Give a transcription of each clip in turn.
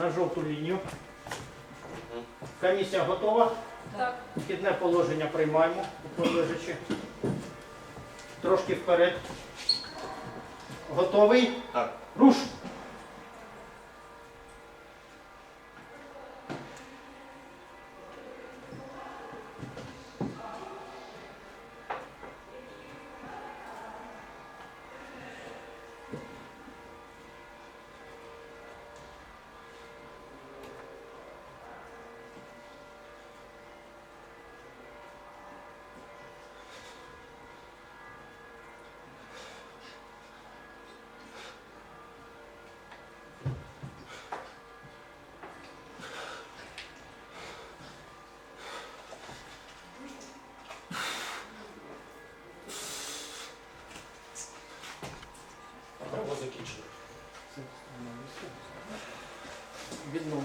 На жовту лінію. Комісія готова. Так. Вхідне положення приймаємо, лежачи. Трошки вперед. Готовий? Так. Руш!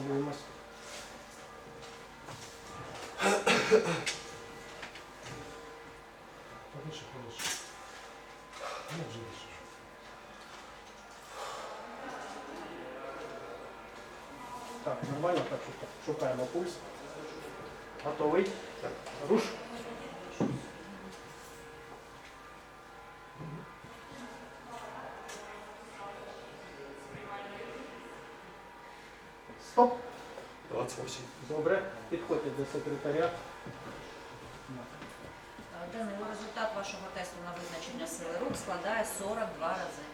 Відновлюємось. Повыше, повыше. Ну, вже вище. Так, нормально, так що шукаємо пульс. Готовий? Так. Руш. Стоп. 28. Добре. Підходьте до секретаря. Данило, результат вашого тесту на визначення сили рук складає 42 рази.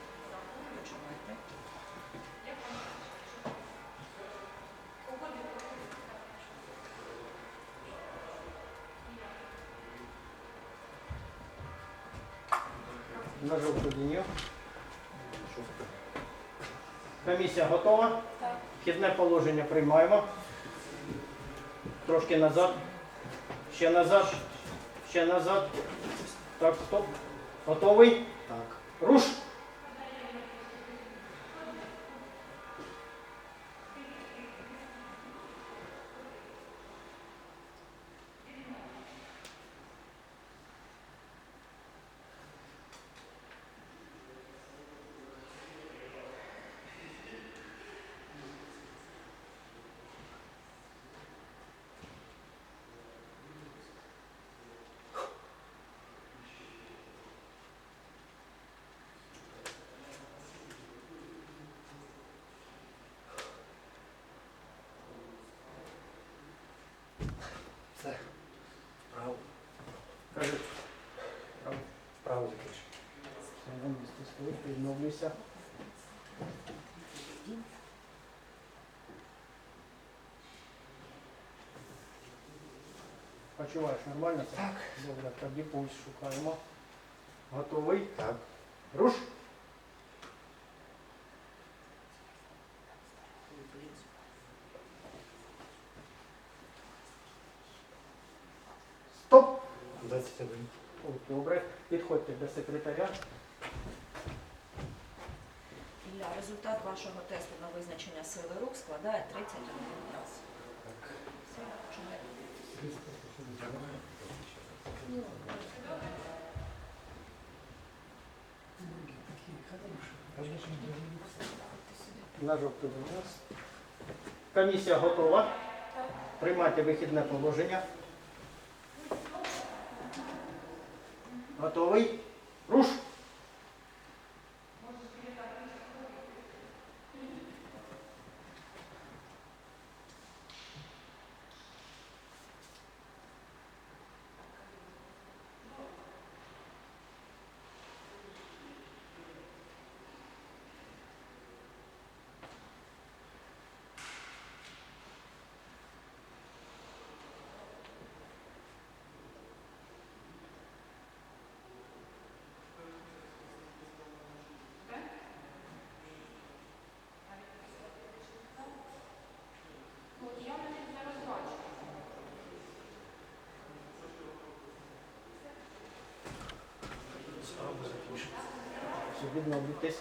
На жовту лінію. Комісія готова? Так. Вхідне положення приймаємо. Трошки назад. Ще назад. Ще назад. Так, стоп. Готовий? Так. Руш! Кажи. Право відновлюйся. Почуваєш нормально? Так. Добре, тоді пульс шукаємо. Готовий? Так. Руш! Стоп! 21. О, Добре, підходьте до секретаря. Ілля, результат вашого тесту на визначення сили рук складає 31 раз. Все, починайте. На жовтий винос. Комісія готова. Приймайте вихідне положення. Готовий? Руш! Чи видно обійтись?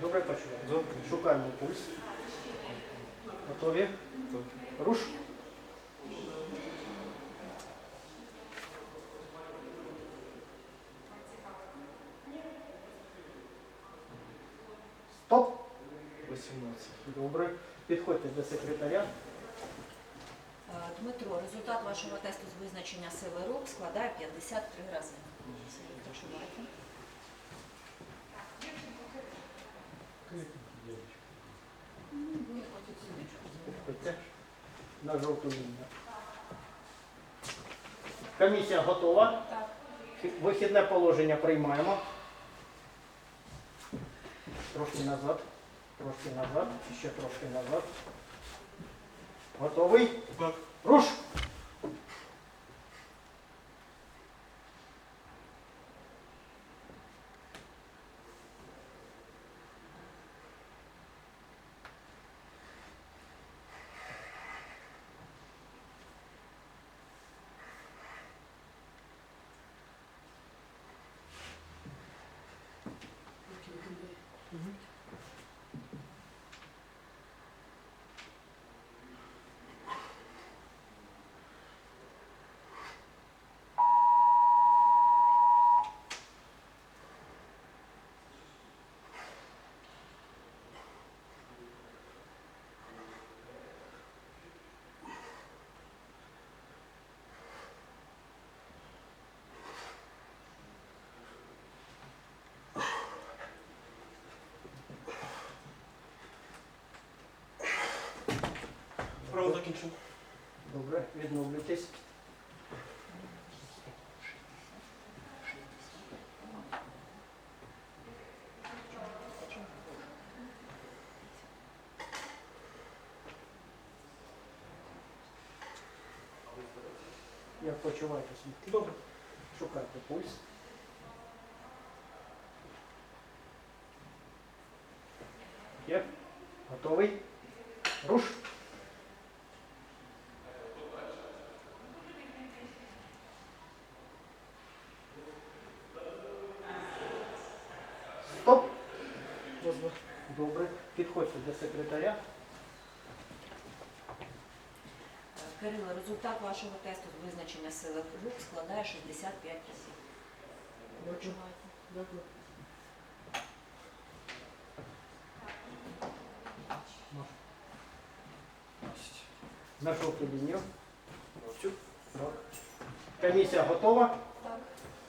Добре почуємо. Шукаємо пульс. Готові? Руш. Стоп! 18. Добре. Підходьте до секретаря. Е, Дмитро, результат вашого тесту з визначення сили рук складає 53 рази. Підходьте на жовту лінію. Комісія готова. Так. Вихідне положення приймаємо. Трошки назад. Трошки назад. Ще трошки назад. Готовий? Так. Руш! Закінчено. Добре, відновлюйтесь. Як почуваєтесь? Добре. Шукайте пульс. Є? Готовий? Руш! Стоп! Добре. Підходьте до секретаря. Кирило, результат вашого тесту з визначення сили рук складає 65 разів. Дякую. На жовту лінію. Цю. Так. Комісія готова. Так.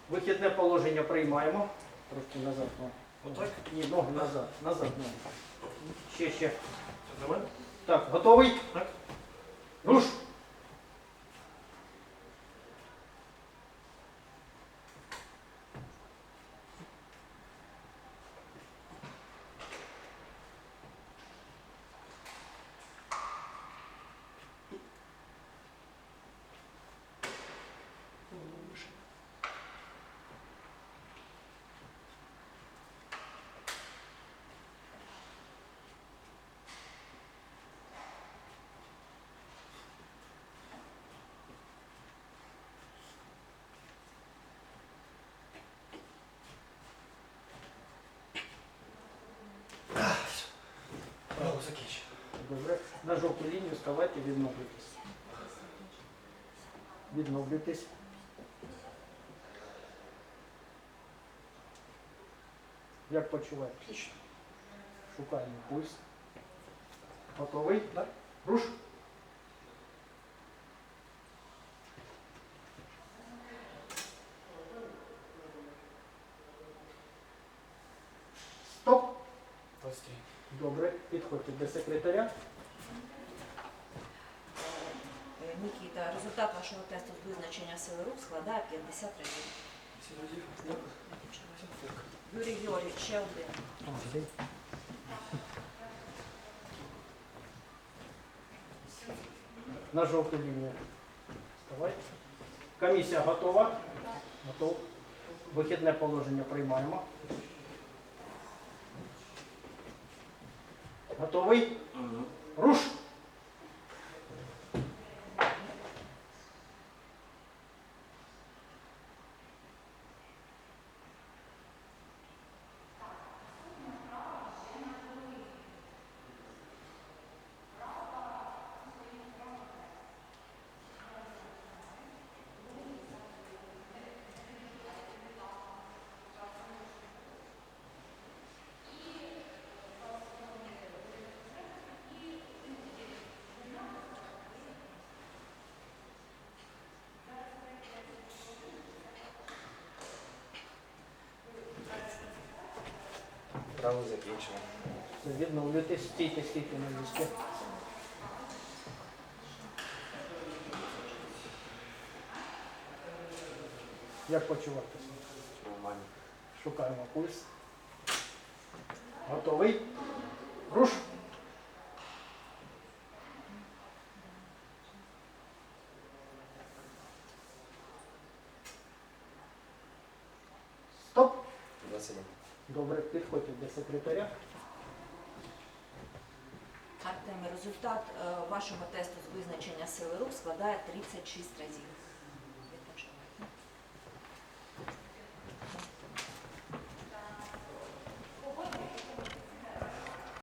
Вихідне положення приймаємо. Трошки назад. Отак? Ні, ногу назад. Назад ногу. Ще, ще. Це за мене? Так, готовий? Так. Руш! Право. Добре. На жовту лінію ставайте, відновлюйтесь. Відновлюйтесь. Як почуваєте? Отлично. Шукаємо пульс. Готовий? Так. Руш. Стоп. 23. Добре, підходьте до секретаря. Е, Нікіта, результат вашого тесту з визначення сили рук складає 50 разів. Юрій Георгійович, ще один. На жовту лінію. Вставай. Комісія готова? Готова. Вихідне положення приймаємо. Готовий? Руш! Вправо закінчено. Це відновлюйте, стійте, стійте на місці. Як почуватися? Нормально. Шукаємо пульс. Готовий? Руш. Стоп. 27. Добре, підходьте до секретаря. Артем, результат е, вашого тесту з визначення сили рук складає 36 разів.